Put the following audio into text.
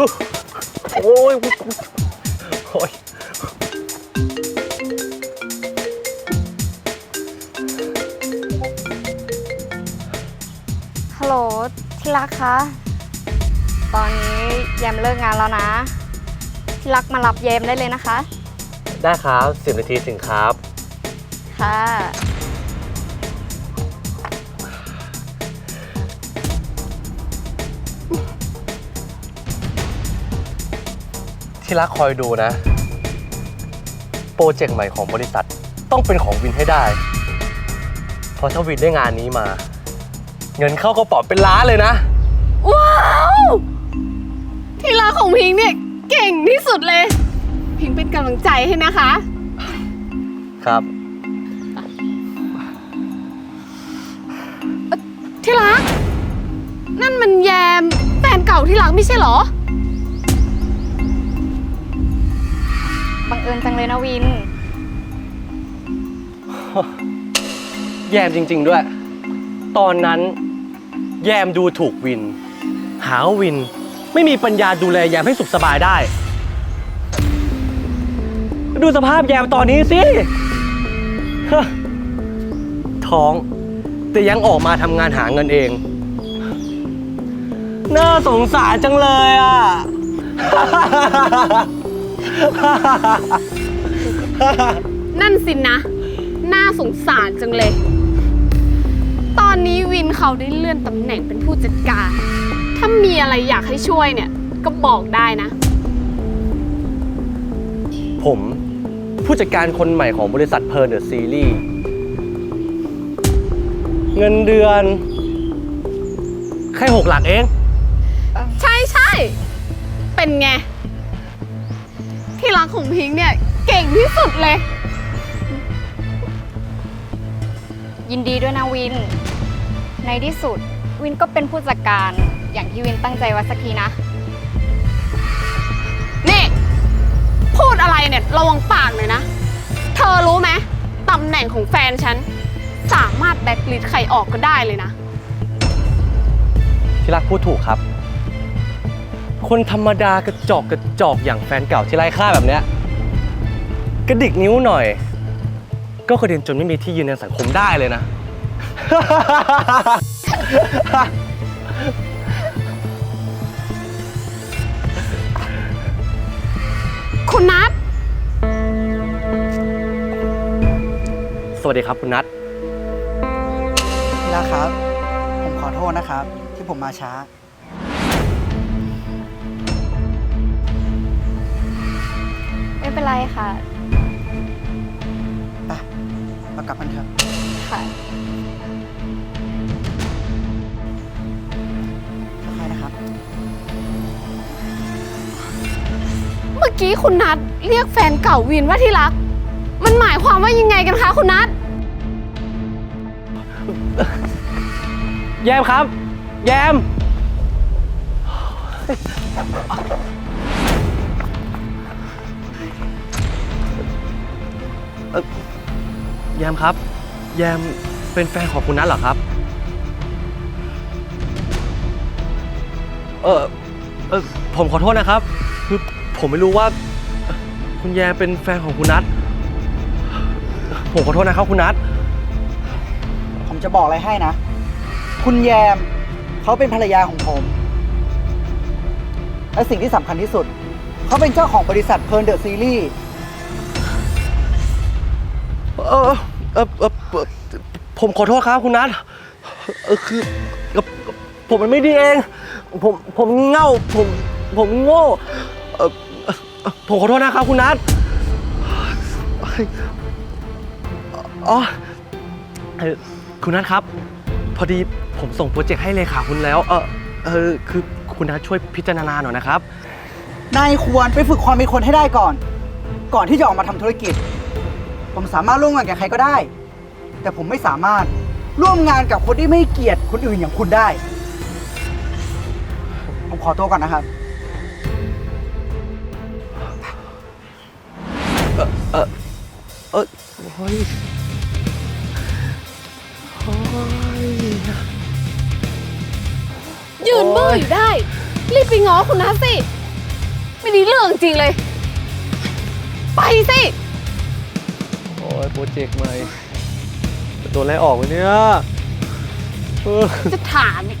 โอ้ยโอ้ยฮัลโหลที่รักคะ ตอนนี้แยมเลิกงานแล้วนะ ที่รักมารับแยมได้เลยนะคะ ได้ครับสิบนาทีถึงครับ ค่ะ ที่รักคอยดูนะ โปรเจกต์ใหม่ของบริษัทต้องเป็นของวินให้ได้ เพราะถ้าวินได้งานนี้มา เงินเข้ากระเป๋าเป็นล้านเลยนะ ว้าว ที่รักของพิงค์เนี่ยเก่งที่สุดเลย พิงค์เป็นกำลังใจให้นะคะ ครับ ที่รัก นั่นมันแยมแฟนเก่าที่รักไม่ใช่เหรอ บังเอิญจังเลยนะวิน แยมจริง ๆด้วย ตอนนั้น แยมดูถูกวิน หาว่าวิน ไม่มีปัญญาดูแลแยมให้สุขสบายได้ ดูสภาพแยมตอนนี้สิฮะท้อง แต่ยังออกมาทำงานหาเงินเอง น่าสงสารจังเลยอะ นั่นสินะ น่าสงสารจังเลย ตอนนี้วินเขาได้เลื่อนตำแหน่งเป็นผู้จัดการ ถ้ามีอะไรอยากให้ช่วยเนี่ย ก็บอกได้นะ ผมผู้จัดการคนใหม่ของบริษัทเพ r ร์เดอะซีรีส์เงินเดือน แค่หกหลักเอง ใช่ใช่ เป็นไง ที่รักของพิงค์เนี่ยเก่งที่สุดเลย ยินดีด้วยนะวิน ในที่สุดวินก็เป็นผู้จัดการอย่างที่วินตั้งใจไว้สักทีนะ นี่ พูดอะไรเนี่ยระวังปากหน่อยนะ เธอรู้ไหมตำแหน่งของแฟนฉัน สามารถแบล็คลิสต์ใครออกก็ได้เลยนะ ที่รักพูดถูกครับ คนธรรมดากระจอกกระจอกอย่างแฟนเก่าที่ไร้ค่าแบบเนี้ยกระดิกนิ้วหน่อย ก็กระเด็นจนไม่มีที่ยืนในสังคมได้เลยนะ คุณนัทสวัสดีครับคุณนัทที่รักครับ ผมขอโทษนะครับ ที่ผมมาช้า ไม่เป็นไรค่ะ ไปเรากลับกันเถอะ ค่ะ ค่อยๆนะครับ เมื่อกี้คุณนัทเรียกแฟนเก่าวินว่าที่รัก มันหมายความว่ายังไงกันคะคุณนัท แยมครับ แยม เออแยมครับ แยมเป็นแฟนของคุณนัทเหรอครับ เออเออผมขอโทษนะครับ คือผมไม่รู้ว่า คุณแยมเป็นแฟนของคุณนัทผมขอโทษนะครับคุณนัทผมจะบอกอะไรให้นะ คุณแยมเขาเป็นภรรยาของผม และสิ่งที่สำคัญที่สุด เขาเป็นเจ้าของบริษัทเพ r ร์เดอะซีรีส์ เออเออเออเอ่อผมขอโทษครับคุณนัทเออคือเอ่อผมมันไม่ดีเอง ผมผมเง่าผมผมโง่เออเอ่อผมขอโทษนะครับคุณนัทอ๋อเออคุณนัทครับ พอดีผมส่งโปรเจกต์ให้เลขาคุณแล้ว เออเออคือคุณนัทช่วยพิจารณาหน่อยนะครับ นายควรไปฝึกความเป็นคนให้ได้ก่อน ก่อนที่จะออกมาทำธุรกิจ ผมสามารถร่วมงานกับใครก็ได้ แต่ผมไม่สามารถร่วมงานกับคนที่ไม่ให้เกียรติคนอื่นอย่างคุณได้ ผมขอตัวก่อนนะครับ เออเออโอ้ยโอ้ยยืนเบื่ออยู่ได้ รีบไปง้อคุณนัทสิ ไม่ด้เรื่องจริงเลย ไปสิ ยโปรเจกต์ใหม่จะโดนไล่ออกวะเนี่ย จะถามอีก